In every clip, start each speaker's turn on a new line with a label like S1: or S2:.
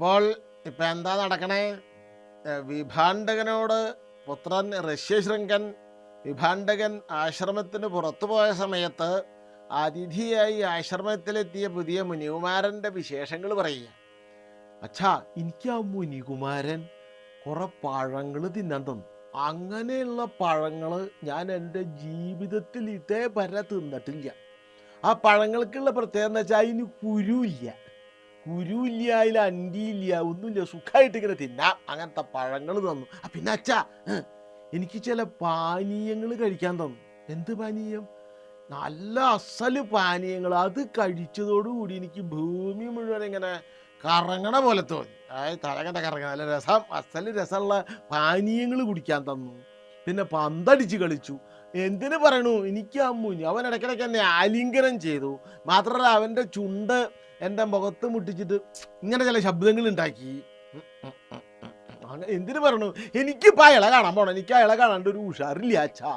S1: അപ്പോൾ ഇപ്പം എന്താ നടക്കണേ? വിഭാണ്ഡകനോട് പുത്രൻ ഋഷ്യശൃംഗൻ വിഭാണ്ഡകൻ ആശ്രമത്തിന് പുറത്തു പോയ സമയത്ത് അതിഥിയായി ആശ്രമത്തിലെത്തിയ പുതിയ മുനികുമാരന്റെ വിശേഷങ്ങൾ പറയുക. അച്ഛാ എനിക്ക് ആ മുനികുമാരൻ കുറെ പഴങ്ങൾ തിന്നാൻ തന്നു. അങ്ങനെയുള്ള പഴങ്ങൾ ഞാൻ എന്റെ ജീവിതത്തിൽ ഇതേ വരെ തിന്നിട്ടില്ല. ആ പഴങ്ങൾക്കുള്ള പ്രത്യേകത എന്ന് വെച്ചാൽ അതിന് കുരുയില്ല കുരുയില്ല അതിൽ അണ്ടിയില്ല ഒന്നുമില്ല സുഖമായിട്ട് ഇങ്ങനെ തിന്നാം. അങ്ങനത്തെ പഴങ്ങൾ തന്നു. പിന്നെ അച്ഛാ എനിക്ക് ചില പാനീയങ്ങൾ കഴിക്കാൻ തന്നു. എന്ത് പാനീയം? നല്ല അസൽ പാനീയങ്ങൾ. അത് കഴിച്ചതോടുകൂടി എനിക്ക് ഭൂമി മുഴുവൻ ഇങ്ങനെ കറങ്ങണ പോലെ തോന്നി. അതായത് തലകണ്ട കറങ്ങണ നല്ല രസം. അസൽ രസമുള്ള പാനീയങ്ങൾ കുടിക്കാൻ തന്നു. പിന്നെ പന്തടിച്ച് കളിച്ചു. എന്തിനു പറയണു? എനിക്ക് മുനി അവൻ ഇടയ്ക്കിടയ്ക്ക് എന്നെ ആലിംഗനം ചെയ്തു. മാത്രമല്ല അവന്റെ ചുണ്ട് എന്റെ മുഖത്ത് മുട്ടിച്ചിട്ട് ഇങ്ങനെ ചില ശബ്ദങ്ങൾ ഉണ്ടാക്കി. അങ്ങനെ എന്തിനു പറഞ്ഞു എനിക്കിപ്പോൾ ഇള കാണാൻ പോണം. എനിക്ക് ഇള കാണാണ്ട് ഒരു ഉഷാറില്ല അച്ഛാ.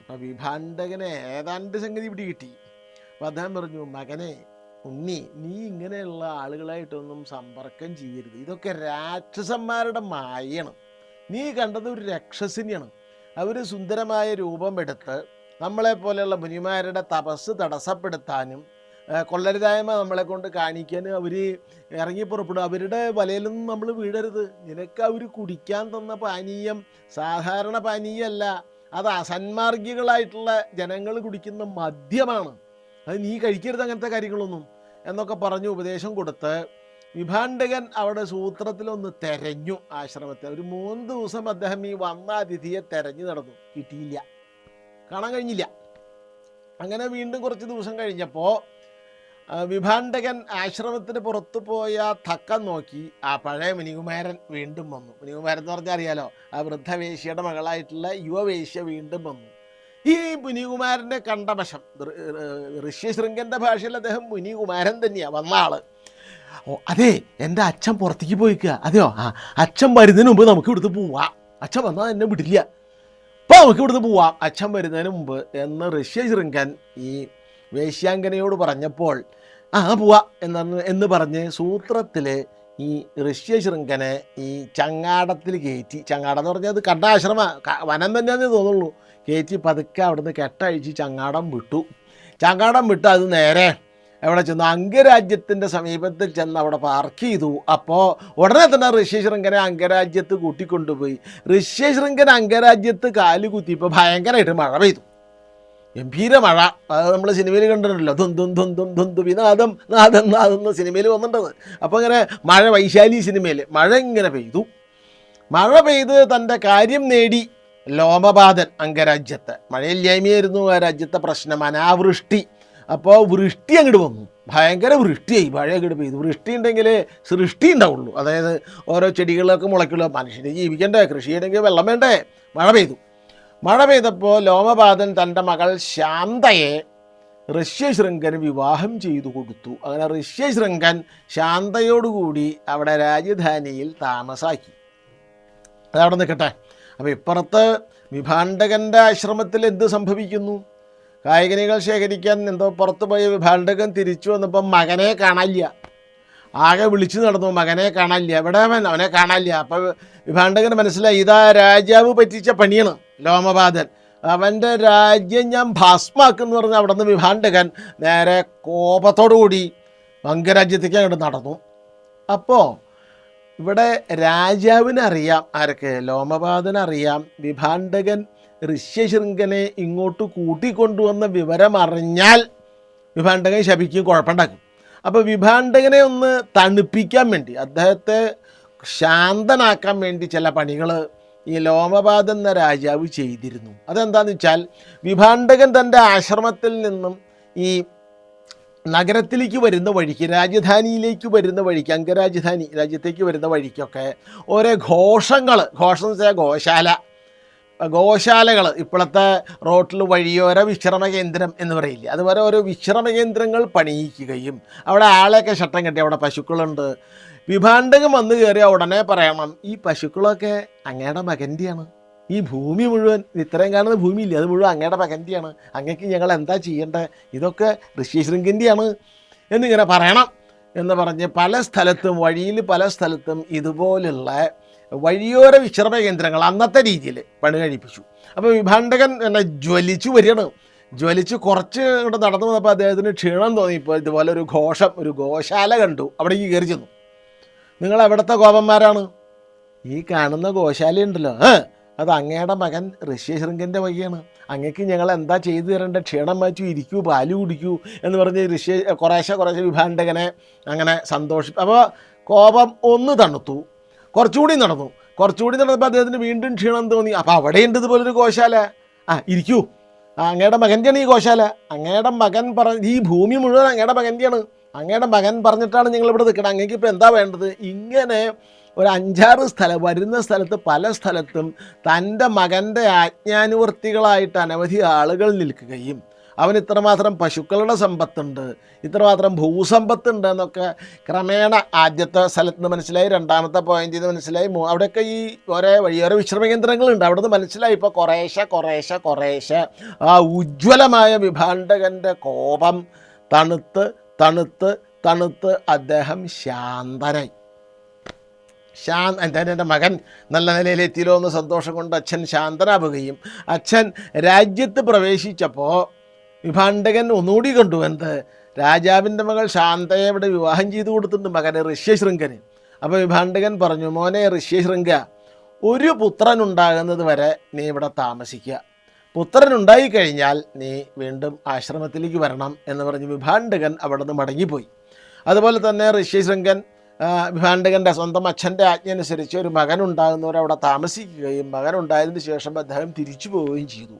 S1: അപ്പൊ വിഭാണ്ഡകനെ ഏതാണ്ട് സംഗതി ഇവിടെ കിട്ടി. അപ്പൊ അദ്ദേഹം പറഞ്ഞു മകനെ ഉണ്ണി നീ ഇങ്ങനെയുള്ള ആളുകളായിട്ടൊന്നും സമ്പർക്കം ചെയ്യരുത്. ഇതൊക്കെ രാക്ഷസന്മാരുടെ മായയാണ്. നീ കണ്ടത് ഒരു രക്ഷസിനെയാണ്. അവർ സുന്ദരമായ രൂപം രൂപമെടുത്ത് നമ്മളെ പോലെയുള്ള മുനിമാരുടെ തപസ് തടസ്സപ്പെടുത്താനും കൊള്ളരുതായ്മ നമ്മളെ കൊണ്ട് കാണിക്കാൻ അവർ ഇറങ്ങി പുറപ്പെടും. അവരുടെ വലയിലൊന്നും നമ്മൾ വീഴരുത്. നിനക്ക് അവർ കുടിക്കാൻ തന്ന പാനീയം സാധാരണ പാനീയമല്ല. അത് അസന്മാർഗികളായിട്ടുള്ള ജനങ്ങൾ കുടിക്കുന്ന മദ്യമാണ്. അത് നീ കഴിക്കരുത് അങ്ങനത്തെ കാര്യങ്ങളൊന്നും എന്നൊക്കെ പറഞ്ഞ് ഉപദേശം കൊടുത്ത് വിഭാണ്ഡകൻ അവിടെ സൂത്രത്തിലൊന്ന് തെരഞ്ഞു ആശ്രമത്തെ ഒരു മൂന്ന് ദിവസം അദ്ദേഹം ഈ വന്ന അതിഥിയെ തെരഞ്ഞു നടന്നു. കിട്ടിയില്ല. കാണാൻ കഴിഞ്ഞില്ല. അങ്ങനെ വീണ്ടും കുറച്ച് ദിവസം കഴിഞ്ഞപ്പോൾ വിഭാണ്ഡകൻ ആശ്രമത്തിന് പുറത്തു പോയ തക്കം നോക്കി ആ പഴയ മുനികുമാരൻ വീണ്ടും വന്നു. മുനികുമാരൻ എന്ന് പറഞ്ഞാൽ അറിയാലോ ആ വൃദ്ധവേശ്യയുടെ മകളായിട്ടുള്ള യുവവേശ്യ വീണ്ടും വന്നു. ഈ മുനികുമാരന്റെ കണ്ടവശം ഋഷ്യശൃംഗന്റെ ഭാഷയിൽ അദ്ദേഹം മുനികുമാരൻ തന്നെയാണ് വന്ന ആൾ. ഓ അതെ എന്റെ അച്ഛൻ പുറത്തേക്ക് പോയിക്കുക അതെയോ? ആ അച്ഛൻ വരുന്നതിന് മുമ്പ് നമുക്ക് ഇവിടുന്ന് പോവാം. അച്ഛൻ വന്നാൽ എന്നെ വിടില്ല. അപ്പോൾ നമുക്ക് ഇവിടുന്ന് പോവാം. അച്ഛൻ വരുന്നതിന് മുമ്പ് എന്ന് ഋഷ്യശൃംഗൻ ഈ വേശ്യാങ്കനയോട് പറഞ്ഞപ്പോൾ ആ പോവാ എന്ന് എന്ന് പറഞ്ഞ് സൂത്രത്തിൽ ഈ ഋഷ്യ ശൃംഖനെ ഈ ചങ്ങാടത്തിൽ കയറ്റി ചങ്ങാടം എന്ന് പറഞ്ഞാൽ അത് കണ്ട ആശ്രമ വനം തന്നെയാണെന്ന് തോന്നുള്ളൂ. കയറ്റി പതുക്കെ അവിടുന്ന് കെട്ടഴിച്ച് ചങ്ങാടം വിട്ടു. ചങ്ങാടം വിട്ട് അത് നേരെ എവിടെ ചെന്നു. അംഗരാജ്യത്തിന്റെ സമീപത്തിൽ ചെന്ന് അവിടെ പാർക്ക് ചെയ്തു. അപ്പോൾ ഉടനെ തന്നെ ഋഷ്യശൃംഖനെ അംഗരാജ്യത്ത് കൂട്ടിക്കൊണ്ടുപോയി. ഋഷ്യശൃംഗൻ അംഗരാജ്യത്ത് കാൽ കുത്തിയപ്പോൾ ഭയങ്കരമായിട്ട് മഴ പെയ്തു. ഗംഭീര മഴ. അത് നമ്മൾ സിനിമയിൽ കണ്ടിട്ടുണ്ടല്ലോ. ദും ദും ദും ദും ദും നാദം നാദം നാദം സിനിമയിൽ വന്നിട്ടത്. അപ്പോൾ ഇങ്ങനെ മഴ വൈശാലി സിനിമയിൽ മഴ ഇങ്ങനെ പെയ്തു. മഴ പെയ്ത് തന്റെ കാര്യം നേടി ലോമപാതൻ അംഗരാജ്യത്തെ. മഴയില്ലായ്മയായിരുന്നു ആ രാജ്യത്തെ പ്രശ്നം അനാവൃഷ്ടി. അപ്പോൾ വൃഷ്ടി അങ്ങോട്ട് വന്നു. ഭയങ്കര വൃഷ്ടിയായി. മഴ അങ്ങോട്ട് പെയ്തു. വൃഷ്ടി ഉണ്ടെങ്കിൽ സൃഷ്ടി ഉണ്ടാവുള്ളൂ. അതായത് ഓരോ ചെടികളൊക്കെ മുളയ്ക്കുള്ളൂ മനുഷ്യന് ജീവിക്കണ്ടേ കൃഷി ചെയ്യണമെങ്കിൽ വെള്ളം വേണ്ടേ? മഴ പെയ്തു. മഴ പെയ്തപ്പോൾ ലോമപാതൻ തന്റെ മകൾ ശാന്തയെ ഋഷ്യശൃംഗന് വിവാഹം ചെയ്തു കൊടുത്തു. അങ്ങനെ ഋഷ്യശൃംഗൻ ശാന്തയോടുകൂടി അവിടെ രാജധാനിയിൽ താമസാക്കി. അതവിടെ നിൽക്കട്ടെ. അപ്പോൾ ഇപ്പുറത്ത് വിഭാണ്ഡകന്റെ ആശ്രമത്തിൽ എന്ത് സംഭവിക്കുന്നു? കായികനികൾ ശേഖരിക്കാൻ എന്തോ പുറത്ത് പോയ വിഭാണ്ഡകൻ തിരിച്ചു വന്നപ്പോൾ മകനെ കാണാനില്ല. ആകെ വിളിച്ചു നടന്നു മകനെ കാണാനില്ല. എവിടെ അവനെ കാണാനില്ല. അപ്പോൾ വിഭാണ്ഡകന് മനസ്സിലായി ഇതാ രാജാവ് പറ്റിച്ച പണിയാണ്. ലോമപാതൻ അവന്റെ രാജ്യം ഞാൻ ഭസ്മാക്കെന്ന് പറഞ്ഞ് അവിടെ നിന്ന് വിഭാണ്ടകൻ നേരെ കോപത്തോടു കൂടി അംഗരാജ്യത്തേക്ക് അങ്ങോട്ട് നടന്നു. അപ്പോൾ ഇവിടെ രാജാവിനറിയാം ആരൊക്കെ? ലോമപാതനറിയാം വിഭാണ്ടകൻ ഋഷ്യശൃംഖനെ ഇങ്ങോട്ട് കൂട്ടിക്കൊണ്ടുവന്ന വിവരം അറിഞ്ഞാൽ വിഭാണ്ടകൻ ശപിക്കും കുഴപ്പമുണ്ടാക്കും. അപ്പോൾ വിഭാണ്ടകനെ ഒന്ന് തണുപ്പിക്കാൻ വേണ്ടി അദ്ദേഹത്തെ ശാന്തനാക്കാൻ വേണ്ടി ചില പണികൾ ഈ ലോമപാദൻ എന്ന രാജാവ് ചെയ്തിരുന്നു. അതെന്താണെന്ന് വെച്ചാൽ വിഭാണ്ടകൻ തന്റെ ആശ്രമത്തിൽ നിന്നും ഈ നഗരത്തിലേക്ക് വരുന്ന വഴിക്ക് രാജധാനിയിലേക്ക് വരുന്ന വഴിക്ക് അംഗരാജധാനി രാജ്യത്തേക്ക് വരുന്ന വഴിക്കൊക്കെ ഓരോ ഘോഷങ്ങൾ ഘോഷം വെച്ചാൽ ഗോശാല ഗോശാലകൾ ഇപ്പോഴത്തെ റോട്ടിൽ വഴിയോര വിശ്രമ കേന്ദ്രം എന്ന് പറയില്ല അതുപോലെ ഓരോ വിശ്രമ കേന്ദ്രങ്ങൾ പണിയിക്കുകയും അവിടെ ആളെയൊക്കെ ഷട്ടം കെട്ടി അവിടെ പശുക്കളുണ്ട്. വിഭാണ്ടകം വന്നു കയറിയ ഉടനെ പറയണം ഈ പശുക്കളൊക്കെ അങ്ങയുടെ മകന്റെയാണ്. ഈ ഭൂമി മുഴുവൻ ഇത്രയും കാണുന്ന ഭൂമിയില്ല അത് മുഴുവൻ അങ്ങയുടെ മകന്റെയാണ്. അങ്ങക്ക് ഞങ്ങൾ എന്താ ചെയ്യേണ്ടത് ഇതൊക്കെ ഋഷ്യശൃംഗന്റെയാണ് എന്നിങ്ങനെ പറയണം എന്ന് പറഞ്ഞ് പല സ്ഥലത്തും വഴിയിൽ പല സ്ഥലത്തും ഇതുപോലുള്ള വഴിയോര വിശ്രമ കേന്ദ്രങ്ങൾ അന്നത്തെ രീതിയിൽ പണി കഴിപ്പിച്ചു അപ്പോൾ വിഭാണ്ടകൻ എന്നെ ജ്വലിച്ചു വരികയാണ്. ജ്വലിച്ച് കുറച്ച് ഇങ്ങോട്ട് നടന്നു വന്നപ്പോൾ അദ്ദേഹത്തിന് ക്ഷീണം തോന്നിയപ്പോൾ ഇതുപോലെ ഒരു ഘോഷം ഒരു ഗോശാല കണ്ടു. അവിടേക്ക് കയറി ചെന്നു. നിങ്ങൾ എവിടുത്തെ ഗോപന്മാരാണ്? ഈ കാണുന്ന ഗോശാല ഉണ്ടല്ലോ. ഏ അത് അങ്ങയുടെ മകൻ ഋഷ്യശൃംഗന്റെ വഴിയാണ് അങ്ങക്ക് ഞങ്ങൾ എന്താ ചെയ്തു തരേണ്ട? ക്ഷീണം മാറ്റു ഇരിക്കൂ പാൽ കുടിക്കൂ എന്ന് പറഞ്ഞ് ഋഷ്യ കുറേശ്ശെ കുറേശ്ശെ വിഭാണ്ടകനെ അങ്ങനെ സന്തോഷി അപ്പോൾ കോപം ഒന്ന് തണുത്തു. കുറച്ചുകൂടി നടന്നു. കുറച്ചുകൂടി നടന്നപ്പോൾ അദ്ദേഹത്തിന് വീണ്ടും ക്ഷീണം തോന്നി. അപ്പോൾ അവിടെയുണ്ട് ഇതുപോലൊരു ഗോശാല. ആ ഇരിക്കൂ. അങ്ങയുടെ മകന്റെയാണ് ഈ ഗോശാല. അങ്ങയുടെ മകൻ പറഞ്ഞ ഈ ഭൂമി മുഴുവൻ അങ്ങയുടെ മകന്റെയാണ് അങ്ങയുടെ മകൻ പറഞ്ഞിട്ടാണ് ഞങ്ങൾ ഇവിടെ നിൽക്കണം. അങ്ങേക്ക് ഇപ്പോൾ എന്താ വേണ്ടത്? ഇങ്ങനെ ഒരു അഞ്ചാറ് സ്ഥലം വരുന്ന സ്ഥലത്ത് പല സ്ഥലത്തും തന്റെ മകന്റെ ആജ്ഞാനുവർത്തികളായിട്ട് അനവധി ആളുകൾ നിൽക്കുകയും അവന് ഇത്രമാത്രം പശുക്കളുടെ സമ്പത്തുണ്ട് ഇത്രമാത്രം ഭൂസമ്പത്തുണ്ട് എന്നൊക്കെ ക്രമേണ ആദ്യത്തെ സ്ഥലത്ത് നിന്ന് മനസ്സിലായി രണ്ടാമത്തെ പോയിന്റിൽ നിന്ന് മനസ്സിലായി അവിടെയൊക്കെ ഈ ഒരേ വഴിയോരോ വിശ്രമ കേന്ദ്രങ്ങളുണ്ട്. അവിടെ നിന്ന് മനസ്സിലായി. ഇപ്പോൾ കുറേശ്ശെ കുറേശ്ശെ കുറേശ്ശെ ആ ഉജ്ജ്വലമായ വിഭാണ്ടകന്റെ കോപം തണുത്ത് തണുത്ത് തണുത്ത് അദ്ദേഹം ശാന്തനായി. ശാന്ത എന്റെ മകൻ നല്ല നിലയിൽ നിലയിലെത്തിയല്ലോ എന്ന് സന്തോഷം കൊണ്ട് അച്ഛൻ ശാന്തനാവുകയും അച്ഛൻ രാജ്യത്ത് പ്രവേശിച്ചപ്പോൾ വിഭാണ്ടകൻ ഒന്നുകൂടി കണ്ടു. എന്ത്? രാജാവിന്റെ മകൾ ശാന്തയെ ഇവിടെ വിവാഹം ചെയ്തു കൊടുത്തിട്ടുണ്ട് മകനെ ഋഷ്യശൃംഖന് അപ്പോൾ വിഭാണ്ടകൻ പറഞ്ഞു മോനെ ഋഷ്യശൃംഖ ഒരു പുത്രൻ ഉണ്ടാകുന്നത് വരെ നീ ഇവിടെ താമസിക്കുക. പുത്രൻ ഉണ്ടായിക്കഴിഞ്ഞാൽ നീ വീണ്ടും ആശ്രമത്തിലേക്ക് വരണം എന്ന് പറഞ്ഞ് വിഭാണ്ടകൻ അവിടെ നിന്ന് മടങ്ങിപ്പോയി. അതുപോലെ തന്നെ ഋഷ്യശൃംഗൻ ആ, സ്വന്തം അച്ഛന്റെ ആജ്ഞ അനുസരിച്ച് ഒരു മകൻ ഉണ്ടാകുന്നവർ അവിടെ താമസിക്കുകയും മകൻ ഉണ്ടായതിന് ശേഷം അദ്ദേഹം തിരിച്ചു പോവുകയും ചെയ്തു.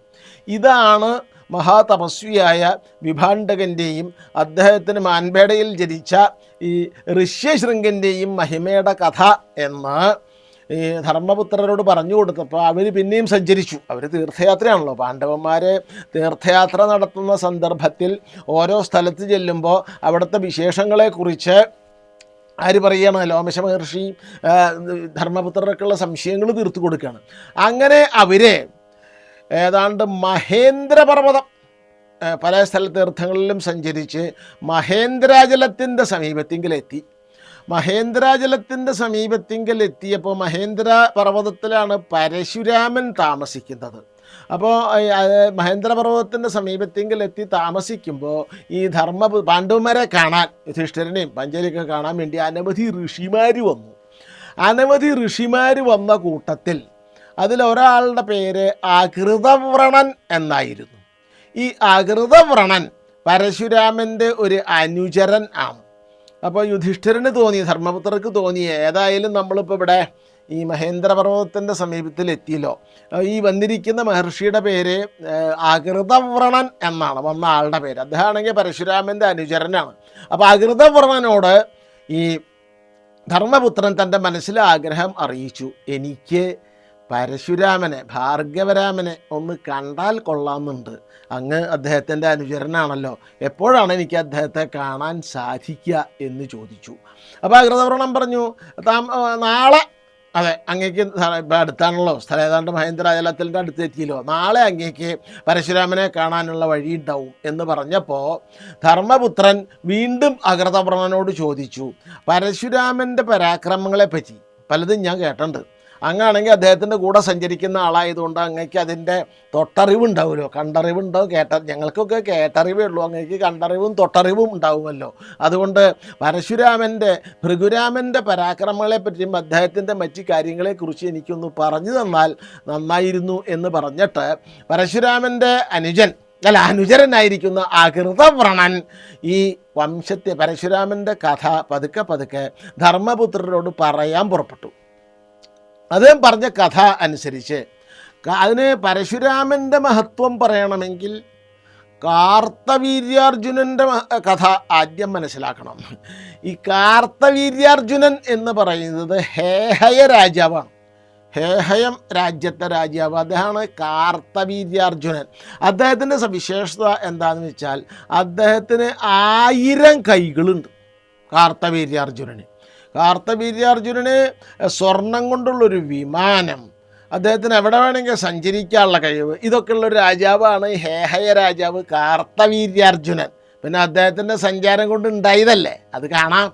S1: ഇതാണ് മഹാതപസ്വിയായ വിഭാണ്ഡകന്റെയും അദ്ദേഹത്തിന് മാൻപേടയിൽ ജനിച്ച ഈ ഋഷ്യശൃംഗന്റെയും മഹിമയുടെ കഥ എന്ന് ഈ ധർമ്മപുത്രരോട് പറഞ്ഞു കൊടുത്തപ്പോൾ അവർ പിന്നെയും സഞ്ചരിച്ചു. അവർ തീർത്ഥയാത്രയാണല്ലോ. പാണ്ഡവന്മാർ തീർത്ഥയാത്ര നടത്തുന്ന സന്ദർഭത്തിൽ ഓരോ സ്ഥലത്ത് ചെല്ലുമ്പോൾ അവിടുത്തെ വിശേഷങ്ങളെക്കുറിച്ച് ആര് പറയുകയാണ് ലോമശ മഹർഷി ധർമ്മപുത്രരൊക്കെയുള്ള സംശയങ്ങൾ തീർത്തു കൊടുക്കുകയാണ് അങ്ങനെ അവരെ ഏതാണ്ട് മഹേന്ദ്രപർവതം പല സ്ഥല തീർത്ഥങ്ങളിലും സഞ്ചരിച്ച് മഹേന്ദ്രാജലത്തിന്റെ സമീപത്തിങ്കിലെത്തി. മഹേന്ദ്രാജലത്തിന്റെ സമീപത്തിങ്കിൽ എത്തിയപ്പോൾ മഹേന്ദ്ര പർവതത്തിലാണ് പരശുരാമൻ താമസിക്കുന്നത്. അപ്പോൾ മഹേന്ദ്രപർവതത്തിന്റെ സമീപത്തെങ്കിൽ എത്തി താമസിക്കുമ്പോൾ ഈ ധർമ്മ പാണ്ഡവന്മാരെ കാണാൻ യുധിഷ്ഠിരനെയും പഞ്ചലിയൊക്കെ കാണാൻ വേണ്ടി അനവധി ഋഷിമാർ വന്നു. അനവധി ഋഷിമാർ വന്ന കൂട്ടത്തിൽ അതിലൊരാളുടെ പേര് അകൃതവ്രണൻ എന്നായിരുന്നു. ഈ അകൃതവ്രണൻ പരശുരാമന്റെ ഒരു അനുചരൻ ആണ്. അപ്പോൾ യുധിഷ്ഠിരന് തോന്നി ധർമ്മപുത്രർക്ക് തോന്നി ഏതായാലും നമ്മളിപ്പോൾ ഇവിടെ ഈ മഹേന്ദ്രപർവതത്തിന്റെ സമീപത്തിൽ എത്തിയല്ലോ ഈ വന്നിരിക്കുന്ന മഹർഷിയുടെ പേര് അകൃതവ്രണൻ എന്നാണ്. വന്ന ആളുടെ പേര്. അദ്ദേഹമാണെങ്കിൽ പരശുരാമന്റെ അനുചരനാണ്. അപ്പോൾ അകൃതവ്രണനോട് ഈ ധർമ്മപുത്രൻ തന്റെ മനസ്സിൽ ആഗ്രഹം അറിയിച്ചു. എനിക്ക് പരശുരാമനെ ഭാർഗവരാമനെ ഒന്ന് കണ്ടാൽ കൊള്ളാമെന്നുണ്ട്. അങ്ങ് അദ്ദേഹത്തിന്റെ അനുചരനാണല്ലോ. എപ്പോഴാണ് എനിക്ക് അദ്ദേഹത്തെ കാണാൻ സാധിക്കുക എന്ന് ചോദിച്ചു. അപ്പോൾ അകൃതവ്രണം പറഞ്ഞു താ നാളെ അതെ അങ്ങേക്ക് ഇപ്പം അടുത്താണല്ലോ സ്ഥലം ഏതാണ്ട് മഹേന്ദ്രാജലത്തിന്റെ അടുത്ത് എത്തിയല്ലോ നാളെ അങ്ങേക്ക് പരശുരാമനെ കാണാനുള്ള വഴി ഉണ്ടാവും എന്ന് പറഞ്ഞപ്പോൾ ധർമ്മപുത്രൻ വീണ്ടും അകൃതവർണനോട് ചോദിച്ചു പരശുരാമന്റെ പരാക്രമങ്ങളെപ്പറ്റി? പലതും ഞാൻ കേട്ടിട്ടുണ്ട്. അങ്ങാണെങ്കിൽ അദ്ദേഹത്തിന്റെ കൂടെ സഞ്ചരിക്കുന്ന ആളായതുകൊണ്ട് അങ്ങേക്ക് അതിന്റെ തൊട്ടറിവുണ്ടാവുമല്ലോ. കണ്ടറിവുണ്ടാവും കേട്ട ഞങ്ങൾക്കൊക്കെ കേട്ടറിവേ ഉള്ളൂ. അങ്ങേക്ക് കണ്ടറിവും തൊട്ടറിവും ഉണ്ടാവുമല്ലോ. അതുകൊണ്ട് പരശുരാമന്റെ ഭൃഗുരാമന്റെ പരാക്രമങ്ങളെപ്പറ്റിയും അദ്ദേഹത്തിന്റെ മറ്റ് കാര്യങ്ങളെക്കുറിച്ച് എനിക്കൊന്ന് പറഞ്ഞു തന്നാൽ നന്നായിരുന്നു എന്ന് പറഞ്ഞിട്ട് പരശുരാമന്റെ അനുജൻ അല്ല അനുചരനായിരിക്കുന്ന അകൃതവ്രണൻ ഈ വംശത്തെ പരശുരാമന്റെ കഥ പതുക്കെ പതുക്കെ ധർമ്മപുത്രരോട് പറയാൻ പുറപ്പെട്ടു. അദ്ദേഹം പറഞ്ഞ കഥ അനുസരിച്ച് അതിന് പരശുരാമന്റെ മഹത്വം പറയണമെങ്കിൽ കാർത്തവീര്യാർജുനന്റെ കഥ ആദ്യം മനസ്സിലാക്കണം. ഈ കാർത്തവീര്യാർജുനൻ എന്ന് പറയുന്നത് ഹേഹയ രാജാവാണ്. ഹേഹയം രാജ്യത്തെ രാജാവ്. അദ്ദേഹമാണ് കാർത്തവീര്യാർജുനൻ. അദ്ദേഹത്തിന്റെ സവിശേഷത എന്താണെന്ന് വെച്ചാൽ അദ്ദേഹത്തിന് ആയിരം കൈകളുണ്ട് കാർത്തവീര്യാർജുനന്. കാർത്തവീര്യാർജുനന് സ്വർണം കൊണ്ടുള്ളൊരു വിമാനം. അദ്ദേഹത്തിന് എവിടെ വേണമെങ്കിൽ സഞ്ചരിക്കാനുള്ള കഴിവ്. ഇതൊക്കെയുള്ള ഒരു രാജാവാണ് ഹേഹയ രാജാവ് കാർത്തവീര്യാർജുനൻ പിന്നെ അദ്ദേഹത്തിന്റെ സഞ്ചാരം കൊണ്ട് ഉണ്ടായതല്ലേ? അത് കാണാം.